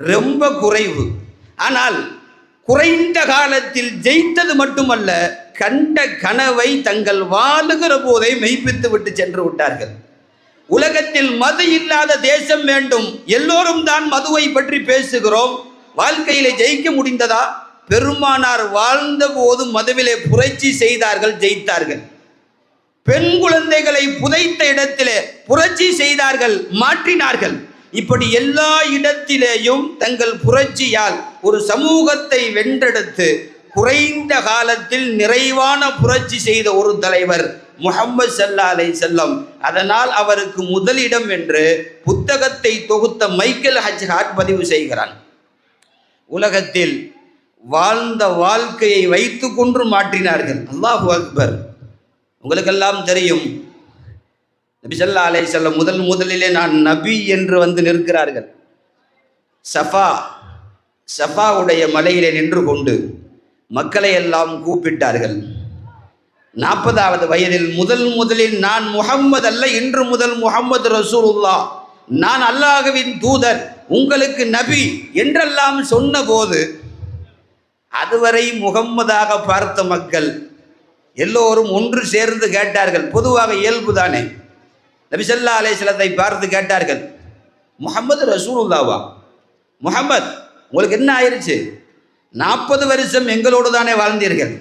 ரொம்ப குறைவு. ஆனால் குறைந்த காலத்தில் ஜெயித்தது மட்டுமல்ல கண்ட கனவை தங்கள் வாழுகிற போதை மெய்ப்பித்து விட்டு சென்று விட்டார்கள். உலகத்தில் மது இல்லாத தேசம் வேண்டும். எல்லோரும் தான் மதுவை பற்றி பேசுகிறோம். வாழ்க்கையிலே ஜெயிக்க முடிந்ததா? பெருமானார் வாழ்ந்த போது மதுவிலே புரட்சி செய்தார்கள் ஜெயித்தார்கள். பெண் குழந்தைகளை புதைத்த இடத்திலே புரட்சி செய்தார்கள் மாற்றினார்கள். இப்படி எல்லா இடத்திலேயும் தங்கள் புரட்சியால் ஒரு சமூகத்தை வென்றெடுத்து குறைந்த காலத்தில் நிறைவான புரட்சி செய்த ஒரு தலைவர் முகம்மது சல்லா அலை செல்லம் அதனால் அவருக்கு முதலிடம் என்று புத்தகத்தை தொகுத்த மைக்கேல் ஹஜ்ஹாட் பதிவு செய்கிறான். உலகத்தில் வாழ்ந்த வாழ்க்கையை வைத்து கொன்று மாற்றினார்கள். அல்லாஹு அக்பர். உங்களுக்கெல்லாம் தெரியும் நபிசல்லா ஸல்லல்லாஹு செல்ல முதல் முதலிலே நான் நபி என்று வந்து நிற்கிறார்கள். சஃபா சஃபாவுடைய மலையிலே நின்று கொண்டு மக்களை எல்லாம் கூப்பிட்டார்கள். நாற்பதாவது வயதில் முதல் முதலில் நான் முகம்மது அல்ல இன்று முதல் முகம்மது ரசூலுல்லா நான் அல்லாஹுவின் தூதர் உங்களுக்கு நபி என்றெல்லாம் சொன்னபோது அதுவரை முகம்மதாக பார்த்த மக்கள் எல்லோரும் ஒன்று சேர்ந்து கேட்டார்கள். பொதுவாக இயல்புதானே? நபிசல்லா அலேஸ்லத்தை பார்த்து கேட்டார்கள் முகமது ரசூலுல்லாவா முகமது உங்களுக்கு என்ன ஆயிடுச்சு நாற்பது வருஷம் எங்களோடு தானே வாழ்ந்தீர்கள்.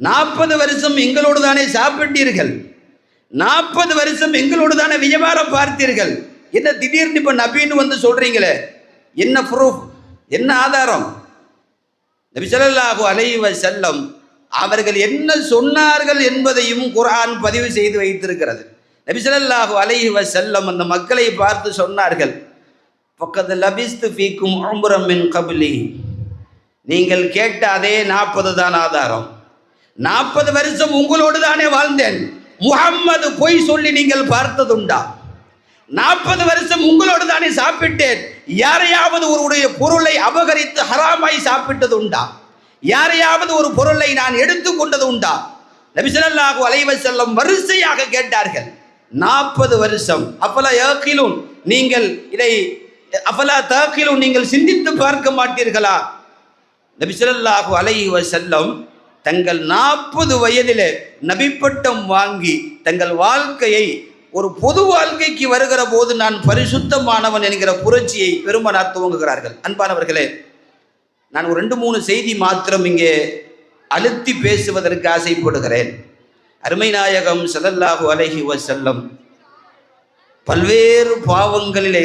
நாற்பது வருஷம் எங்களோடு தானே சாப்பிட்டீர்கள். நாற்பது வருஷம் எங்களோடு தானே வியாபாரம் பார்த்தீர்கள். என்ன திடீர்னு இப்போ நபின்னு வந்து சொல்கிறீங்களே என்ன ப்ரூஃப் என்ன ஆதாரம்? நபிசல்லாஹு அலைவ செல்லம் அவர்கள் என்ன சொன்னார்கள் என்பதையும் குர்ஆன் பதிவு செய்து வைத்திருக்கிறது. நபிசல்லாஹு அலைஹி வசல்லம் அந்த மக்களை பார்த்து சொன்னார்கள் பக்கத்து லபிஸ்து ஃபீக்கும் அம்புரமின் கபிலி. நீங்கள் கேட்ட அதே நாற்பது தான் ஆதாரம். நாற்பது வருஷம் உங்களோடு தானே வாழ்ந்தேன். முகம்மது பொய் சொல்லி நீங்கள் பார்த்ததுண்டா? நாற்பது வருஷம் உங்களோடு தானே சாப்பிட்டேன். யாரையாவது ஒருவருடைய பொருளை அபகரித்து ஹராமாய் சாப்பிட்டது உண்டா யாரையாவது ஒரு பொருளை நான் எடுத்துக்கொண்டது உண்டா நபிசல்லாஹு அலைவசல்லம் வரிசையாக கேட்டார்கள் நாற்பது வருஷம். அப்பலா ஏக்கிலும் நீங்கள் இதை அப்பலா தாக்கிலும் நீங்கள் சிந்தித்து பார்க்க மாட்டீர்களா? நபிசல்லாஹு அலைஹி வசல்லம் தங்கள் நாற்பது வயதிலே நபிப்பட்டம் வாங்கி தங்கள் வாழ்க்கையை ஒரு பொது வாழ்க்கைக்கு வருகிற போது நான் பரிசுத்தமானவன் என்கிற புரட்சியை பெருமனார் துவங்குகிறார்கள். அன்பானவர்களே நான் ஒரு ரெண்டு மூணு செய்தி மாத்திரம் இங்கே அழுத்தி பேசுவதற்கு ஆசைப்படுகிறேன். அருமை நாயகம் ஸல்லல்லாஹு அலைஹி வஸல்லம். பல்வேறு பாவங்களிலே